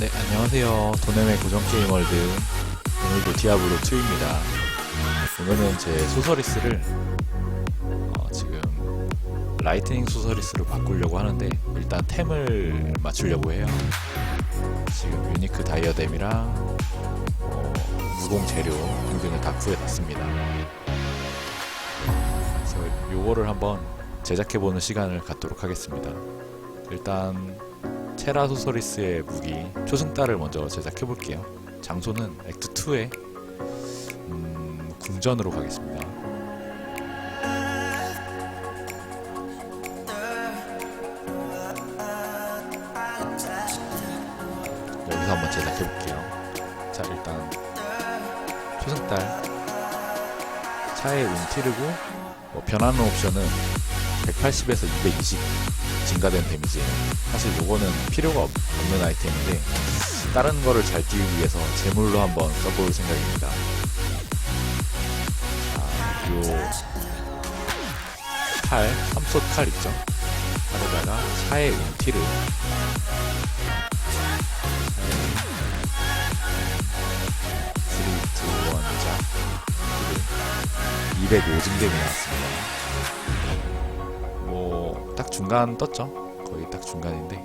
네, 안녕하세요. 도nem의 고정 게임 월드. 오늘도 디아블로 2입니다. 오늘은 제 소서리스를 어, 지금 라이트닝 소서리스로 바꾸려고 하는데 일단 템을 맞추려고 해요. 지금 유니크 다이어뎀이랑 어, 무공 재료 등등을 다 구해놨습니다. 그래서 요거를 한번 제작해보는 시간을 갖도록 하겠습니다. 일단 테라 소서리스의 무기 초승달을 먼저 제작해 볼게요. 장소는 액트 2의 음, 궁전으로 가겠습니다. 여기서 한번 제작해 볼게요. 자 일단 초승달 차에 운 티르고 뭐 변하는 옵션은 180에서 220 증가된 데미지예요. 사실 요거는 필요가 없- 없는 아이템인데 다른 거를 잘 띄우기 위해서 제물로 한번 써볼 생각입니다. 자, 요 칼, 삼솥 칼 있죠? 칼에다가 차의 운티를 스리트 원자 205증dem이 나왔습니다. 중간 떴죠. 거의 딱 중간인데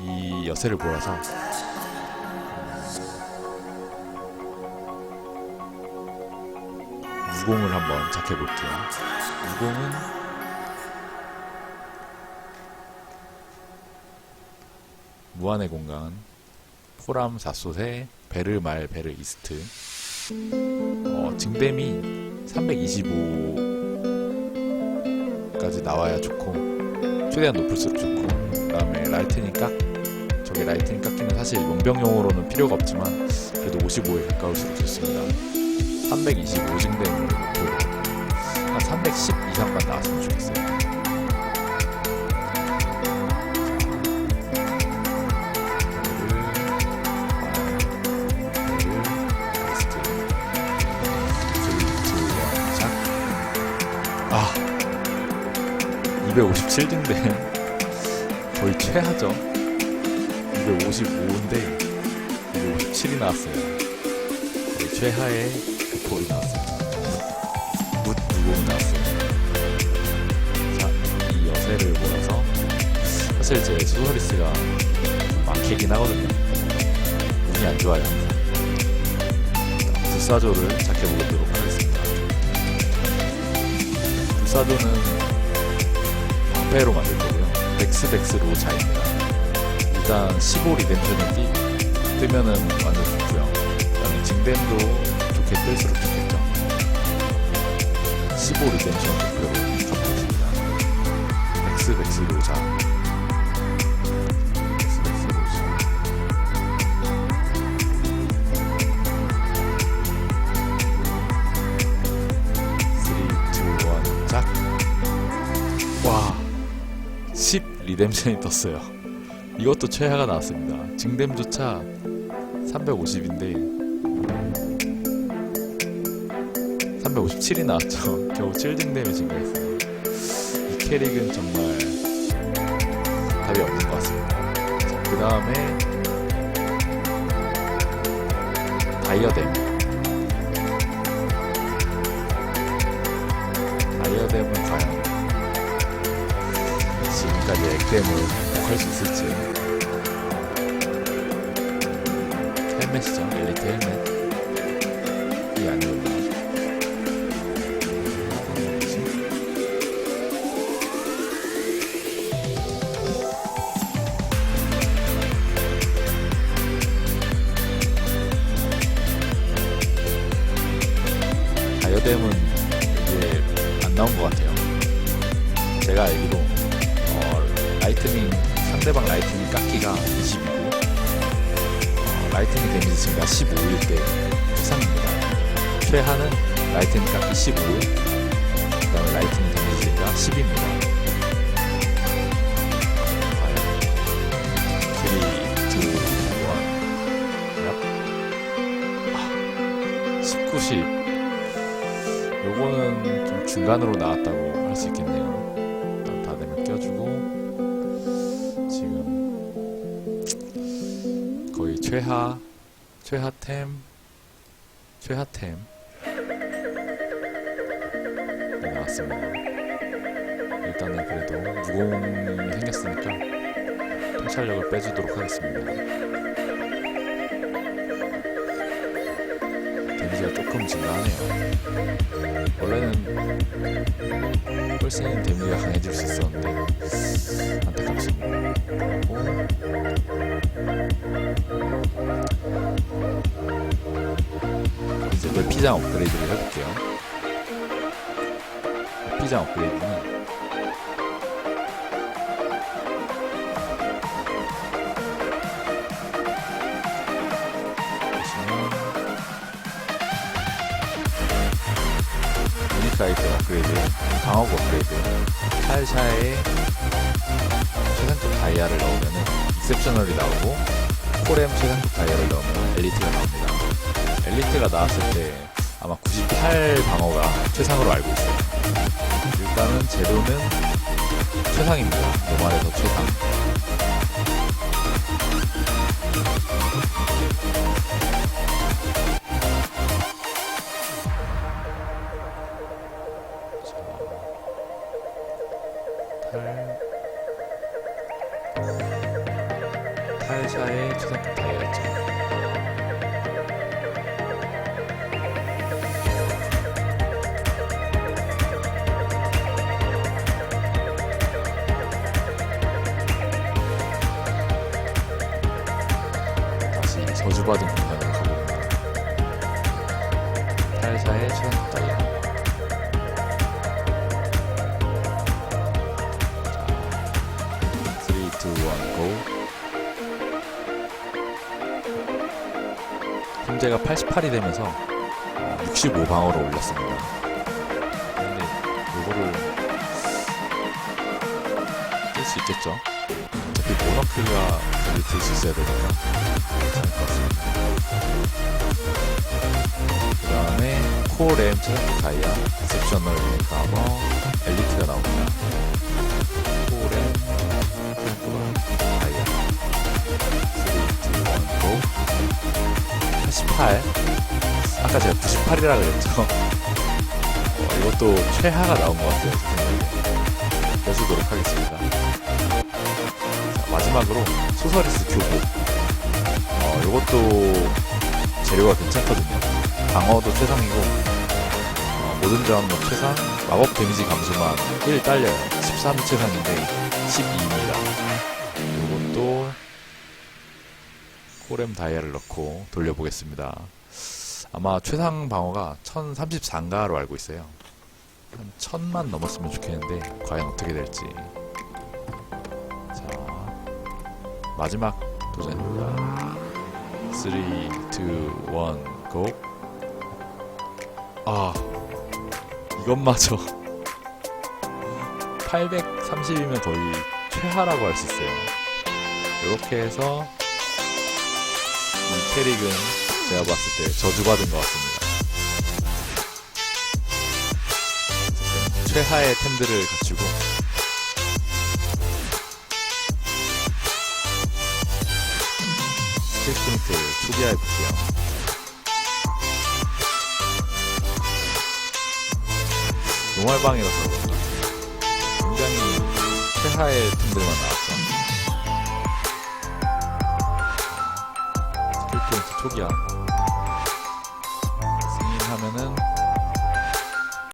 이 여세를 몰아서 무공을 한번 작해 볼게요. 무공은 무한의 공간 포람 사소세 베르 말 베르 이스트 어, 증댐이 325까지 나와야 좋고 최대한 높을수록 좋고 그 다음에 라이트닝 깍 저게 라이트닝 깎기는 사실 용병용으로는 필요가 없지만 그래도 55에 가까울수록 좋습니다. 325 증댐을 목표로 한 310 이상만 나왔으면 좋겠어요 257등대 거의 최하죠. 255인데 257이 나왔어요. 거의 최하의 그 폴이 나왔어요. 묻 무공이 나왔어요. 자이 여세를 몰아서 사실 제 소서리스가 막히긴 하거든요. 운이 안 좋아요. 불사조를 작해보도록 하겠습니다. 불사조는 방패로 만들 거고요. 덱스 덱스 로 자입니다. 일단 15 리덴션이 띠, 뜨면은 완전 좋고요. 그다음에 징덴도 좋게 뜰수록 좋겠죠. 15 리덴션 목표로 가보겠습니다. 덱스 덱스 로 자. 덱스 덱스 로 자. 쓰리, 투, 원, 짝. 와, 10 리뎀션이 떴어요. 이것도 최하가 나왔습니다. 증뎀조차 350인데 357이 나왔죠. 겨우 7증뎀이 증가했어요. 이 캐릭은 정말 답이 없는 것 같습니다. 그 다음에 다이어뎀. 지금까지 액땜을 할 수 있을지 헬멧이죠 엘리트 헬멧 25일대 추상입니다. 최하는 라이트니까 25일, 그 다음에 라이트닝 데미지가 10입니다. 과연 3, 2, 1, 얍. 아, 19시. 요거는 좀 중간으로 나왔다고 할 수 있겠네요. 일단 다 되면 껴주고, 지금 거의 최하 최하템, 최하템. 네, 나왔습니다. 일단은 그래도 무공이 생겼으니까 통찰력을 빼주도록 하겠습니다. 데미지가 조금 증가하네요. 원래는 펄스는 데미지가 강해질 수 있었는데 안타깝습니다. 이제 맵피장 업그레이드를 해볼게요. 맵피장 업그레이드는 유니카이트 업그레이드, 강화구 업그레이드, 칼샤에 최상급 다이아를 넣으면 익셉셔널이 나오고 코렘 최상급 다이아를 넣으면 엘리트가 나옵니다. 엘리트가 나왔을 때 아마 98 방어가 최상으로 알고 있어요. 일단은 재료는 최상입니다. 노말에서 최상. 3, 2, 1, GO. 현재가 88이 되면서 65 방어로 올렸습니다. 근데 이거를 뜰 수 있겠죠? 어차피 여기 들수 있어야 되니까 괜찮을 것 같습니다. 그 다음에 코렘 체력 다이아, 엑셉셔널 가버, 엘리트가 나옵니다. 코렘 체력 다이아 3, 2, 1, GO 88 아까 제가 98이라 그랬죠 어, 이것도 최하가 나온 것 같아요 빼주도록 하겠습니다 자, 마지막으로 소서리스 교복 어, 이것도 재료가 괜찮거든요 방어도 최상이고 어, 모든 저항력 최상 마법 데미지 감소만 1 딸려요 13이 최상인데 12입니다 이것도 코렘 다이아를 넣고 돌려보겠습니다. 아마 최상 방어가 1034인가로 알고 있어요. 한 1000만 넘었으면 좋겠는데 과연 어떻게 될지. 마지막 도전입니다. 3, 2, 1, GO! 아, 이것마저 830이면 거의 최하라고 할 수 있어요. 이렇게 해서 이 캐릭은 제가 봤을 때 저주받은 것 같습니다. 최하의 템들을 갖추고 볼게요. 노말방이라서 그런가 굉장히 최하의 템들만 나왔죠. 스킬 포인트 초기화